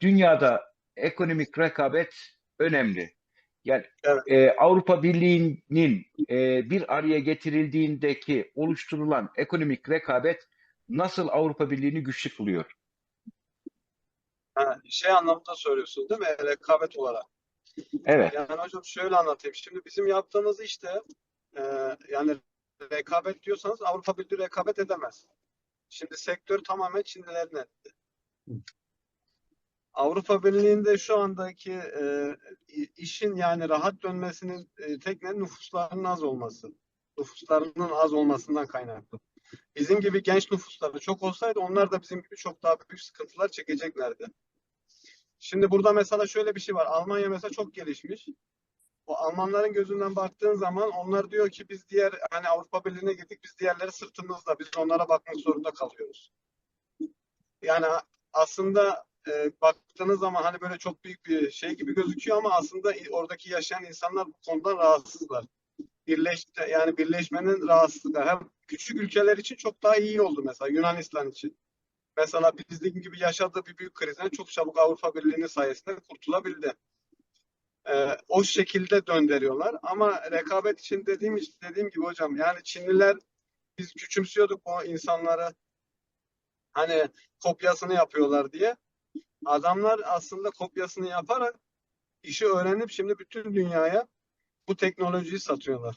dünyada ekonomik rekabet önemli. Yani Evet. e, Avrupa Birliği'nin e, bir araya getirildiğindeki oluşturulan ekonomik rekabet nasıl Avrupa Birliği'ni güçlü kılıyor? Ha, şey anlamında söylüyorsun değil mi? Rekabet olarak. Evet, Yani hocam şöyle anlatayım. Şimdi bizim yaptığımız işte e, yani rekabet diyorsanız Avrupa Birliği rekabet edemez. Şimdi sektör tamamen Çinlilerin elinde. Avrupa Birliği'nde şu andaki e, işin yani rahat dönmesinin e, tek nüfuslarının az olması. Nüfuslarının az olmasından kaynaklı. Bizim gibi genç nüfusları çok olsaydı onlar da bizim gibi çok daha büyük sıkıntılar çekeceklerdi. Şimdi burada mesela şöyle bir şey var. Almanya mesela çok gelişmiş. O Almanların gözünden baktığın zaman onlar diyor ki biz diğer hani Avrupa Birliği'ne gittik biz diğerleri sırtımızda biz onlara bakmak zorunda kalıyoruz. Yani aslında e, baktığınız zaman hani böyle çok büyük bir şey gibi gözüküyor ama aslında oradaki yaşayan insanlar bu konudan rahatsızlar. Birleş, yani birleşmenin rahatsızlığı. Hem küçük ülkeler için çok daha iyi oldu mesela Yunanistan için. Mesela bizim gibi yaşadığı bir büyük krizden çok çabuk Avrupa Birliği'nin sayesinde kurtulabildi. Ee, o şekilde döndürüyorlar. Ama rekabet için dediğim dediğim gibi hocam yani Çinliler biz küçümsüyorduk o insanları hani kopyasını yapıyorlar diye. Adamlar aslında kopyasını yaparak işi öğrenip şimdi bütün dünyaya bu teknolojiyi satıyorlar.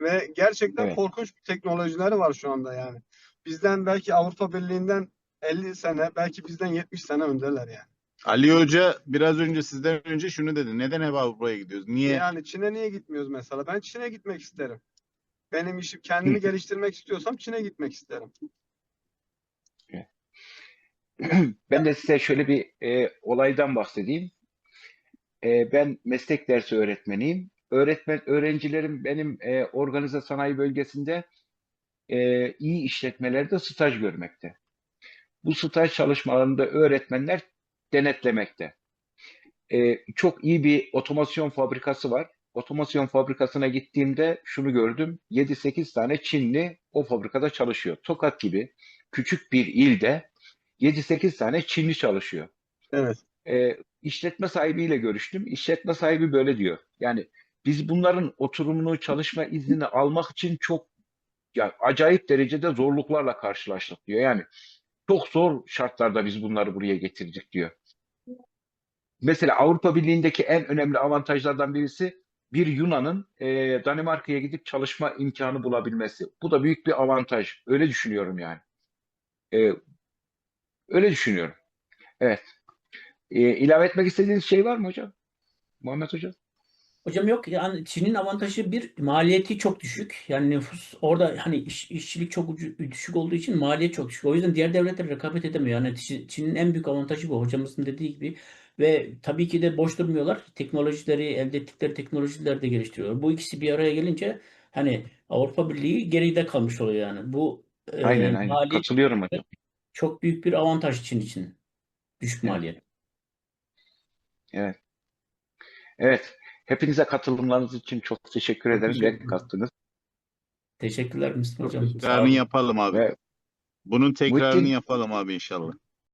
Ve gerçekten Evet. korkunç bir teknolojileri var şu anda yani. Bizden belki Avrupa Birliği'nden 50 sene, belki bizden 70 sene öndeler yani. Ali Hoca biraz önce sizden önce şunu dedi. Neden hep Avrupa'ya gidiyoruz? Niye? Yani Çin'e niye gitmiyoruz mesela? Ben Çin'e gitmek isterim. Benim işim kendimi geliştirmek istiyorsam Çin'e gitmek isterim. ben de size şöyle bir e, olaydan bahsedeyim. E, ben meslek dersi öğretmeniyim. Öğretmen öğrencilerim benim e, organize sanayi bölgesinde e, iyi işletmelerde staj görmekte. Bu staj çalışmalarında öğretmenler denetlemekte. E, çok iyi bir otomasyon fabrikası var. Otomasyon fabrikasına gittiğimde şunu gördüm. 7-8 tane Çinli o fabrikada çalışıyor. Tokat gibi küçük bir ilde 7-8 tane Çinli çalışıyor. Evet. E, işletme sahibiyle görüştüm. İşletme sahibi böyle diyor. Yani biz bunların oturumunu, çalışma iznini almak için çok ya acayip derecede zorluklarla karşılaştık diyor. Yani çok zor şartlarda biz bunları buraya getirdik diyor. Mesela Avrupa Birliği'ndeki en önemli avantajlardan birisi bir Yunan'ın e, Danimarka'ya gidip çalışma imkanı bulabilmesi. Bu da büyük bir avantaj. Öyle düşünüyorum yani. E, öyle düşünüyorum. Evet. E, ilave etmek istediğiniz şey var mı hocam? Muhammed hocam? Hocam yok yani Çin'in avantajı bir maliyeti çok düşük. Yani nüfus orada hani iş, işçilik çok düşük olduğu için maliyet çok düşük. O yüzden diğer devletler rekabet edemiyor. Yani Çin- Çin'in en büyük avantajı bu hocamızın dediği gibi. Ve tabii ki de boş durmuyorlar. Teknolojileri, elde ettikleri teknolojileri de geliştiriyorlar. Bu ikisi bir araya gelince hani Avrupa Birliği geride kalmış oluyor yani. Bu e, Aynen aynen. maliyet Katılıyorum hocam. Çok büyük bir avantaj Çin için. Düşük Evet. maliyet. Evet. Evet. Hepinize katılımlarınız için çok teşekkür ederim. teşekkür Renk kattınız. Teşekkürler Mustafa Hocam. Tekrarını yapalım abi. Ve Bunun tekrarını Muhittin- yapalım abi inşallah.